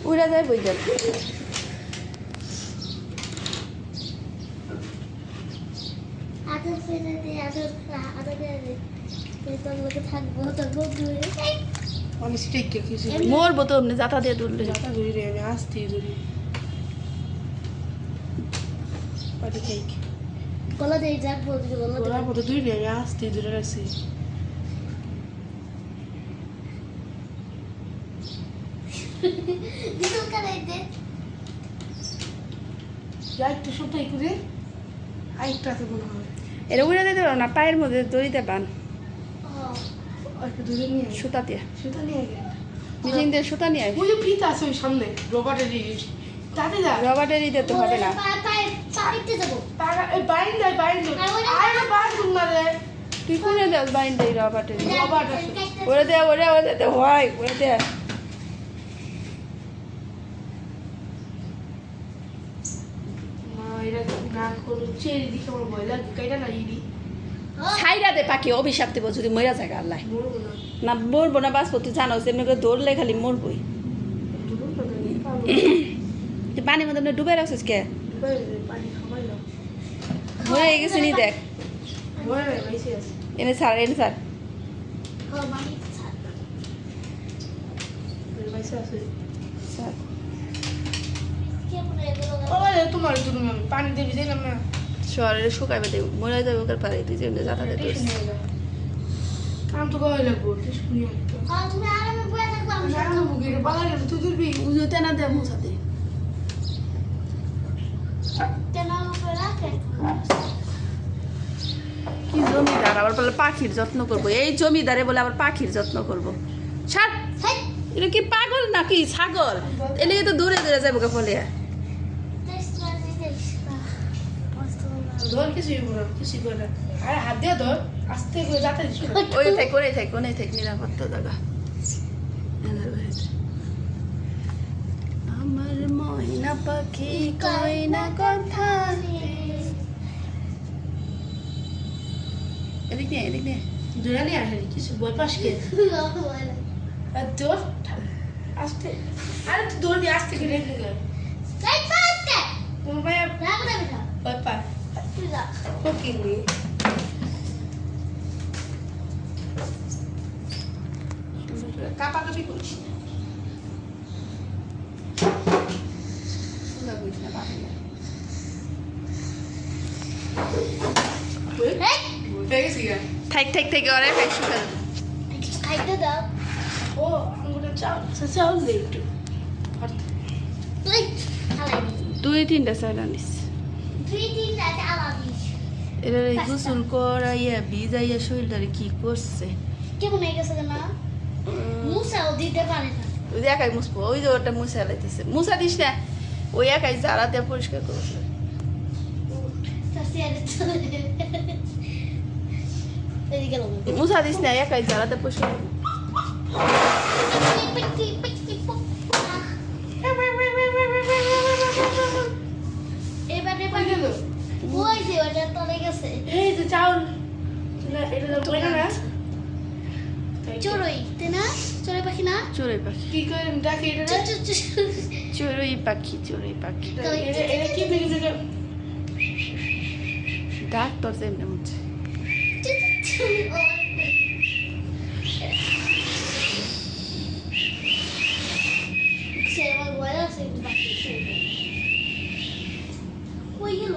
উড়া যায় বই যাবে। আদর ফেলে দে আদর আদর ফেলে দে তোর লোকে থাকব তোর বন্ধু হয়ে। এই, আমি সেটাই কে কিছু মরবো তো এমনি যাতা দিয়ে যাতা ধরি রে আমি আসতে খাই গলা দিয়ে যাক বলবি গলা দিয়ে। আমি আসতে রাখছি দিদুল কালাই দে যা একটু সবটাই করে আরেকটা আছে মনে হয় এটা উড়ে দিতে পারো না পায়ের মধ্যে দড়িতে বান। ও আর একটু ধরে নিয়ে আয়। সুতা দিয়ে। সেটা নিয়ে গে মেশিন দিয়ে সুতা নিয়ে আয়। ওই যে ফিতা আছে ওই সামনে রবারের তাতে যা। রবার্টের দিতে তো হবে না। পাইতে যাব। টাকা এই দেয় বাইন দেয় আর ওই না রে তুই কোনে রবার্টের ওরে দে ওরে ওরে দে হয় ওরে দে মা এটা না করো চেরি দিকে আমার ভয় লাগে কাইটা না ইডি ছাইরা দে পাখি অভিশাপ দেবো যদি মরা যায় আল্লাহ। না। মরবো না বাঁচবো তুই জানো এমনি করে দৌড়লে খালি মরবই। তুই পানির মধ্যে ডুবে রাখছিস কে? গেছে নি দেখ। এনে স্যার এনে স্যার তোমার জন্য আমি পানি দিয়ে ভিজাইলাম না। শহরে শুকাইবে দেব মরে যাবে ওকে পারে তুই যেমনি যাতা দে টিস্যু কাম তো কই লাগবো টিস্যু নিয়ে আসতে তুমি আরামে বসে থাকব আমি আমি রান্না বুকি তুই তুলবি উজুতে না দে মুছাতে কেন উপরে রাখে। কি জমিদার আবার বলে পাখির যত্ন করব। এই জমিদারে বলে আবার পাখির যত্ন করব। ছাড়! হেই! এটা কি পাগল নাকি? ছাগল! এলে তো দূরে দূরে যাব কে ফলে টেস্ট করে দিস মস্ত ধর কিছু হইব না কিছু করে না। আরে হাত দিয়ে ধর আস্তে করে যাতে ওই থাক ওরে থাক ওনে থাক নিরাপত্তা জায়গা। আমার ময়না পাখি কয় না কথা এদিক নিয়ে এদিক নিয়ে ধরে নিয়ে আসে কিছু বই পাস কে? আস্তে। আরে তুই ধরবি আস্তে করে রেখে গেল লাইট ফাস্ট তোমার ভাই রাখ না বেটা বই পা তুই যা নি কাপাকাপি না সোজা করিস না, গা থাক থাক থেকে ওরে ফেক কিছু খাইতে দাও ও আঙ্গুরে সে চাউল দে একটু তুই তিনটা চাল আনিস দুই তিন রাতে আবার দিস এটা গোসল করাইয়া ভিজাইয়া শরীরটারে কি করছে কেমন হয়ে গেছে না মুসাও দিতে পারে না ওই যে একাই মুছবো ওই যে ওটা মুছা লাইতেছে মুছা দিস না ওই একাই জারা দিয়ে পরিষ্কার করছে মুছা দিস না একাই জারা দিয়ে পরিষ্কার চড়ুই তাই না চড়ুই পাখি না চড়ুই পাখি কি করে ডাকি এটা চড়ুই পাখি চড়ুই পাখি এটা কি বেগে ডাক তোর এমনি লাগছে একটু পাখি কই গেল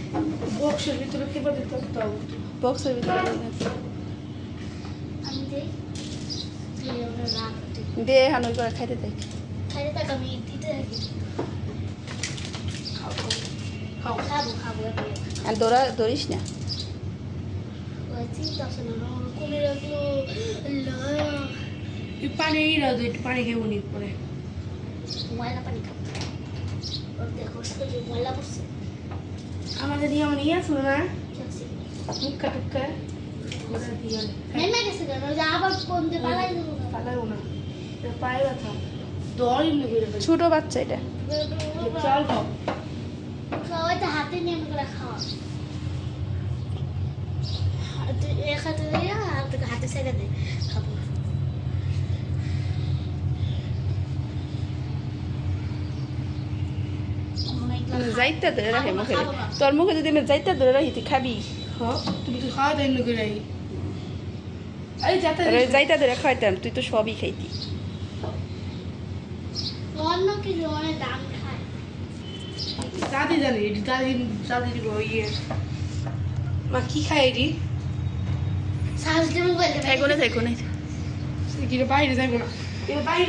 বক্সের ভিতরে খেপা দিতে তাও বক্সের ভিতরে দে। আমি দেই দিয়ে ওটা রাখ দে হানুই করে খাইতে থাক খাইতে থাক আমি দিতে থাকি আর দৌড়া দৌড়িস না ওই পানি পানি খেয়ে উনি পরে ময়লা পানি খাব ওর দেখো ময়লা পড়ছে আমাদের দিয়ে আমার ইয়ে ছিল না আছে? মুক্কা টুক্কা দিয়ে দিয়ে ছোট বাচ্চা এটা। সবাই তো হাতে নেমে করে খাওয়া হাতে এক হাতে দিয়ে হাতে ছেড়ে দে খাব যাইতে ধরে রাখে মুখে। তোর মুখে যদি আমি যাইতে ধরে রাখি তুই খাবি? না যাইতে ধরে খাইতাম তুই তো সবই খাইতি। দাদি জানি দাদি দাদির ইয়ে। মা কি খায় এটি? সাহস দিয়ে মোবাইল থাইকোনে থাইকোনে কি বাইরে যাইবো না। বাইরে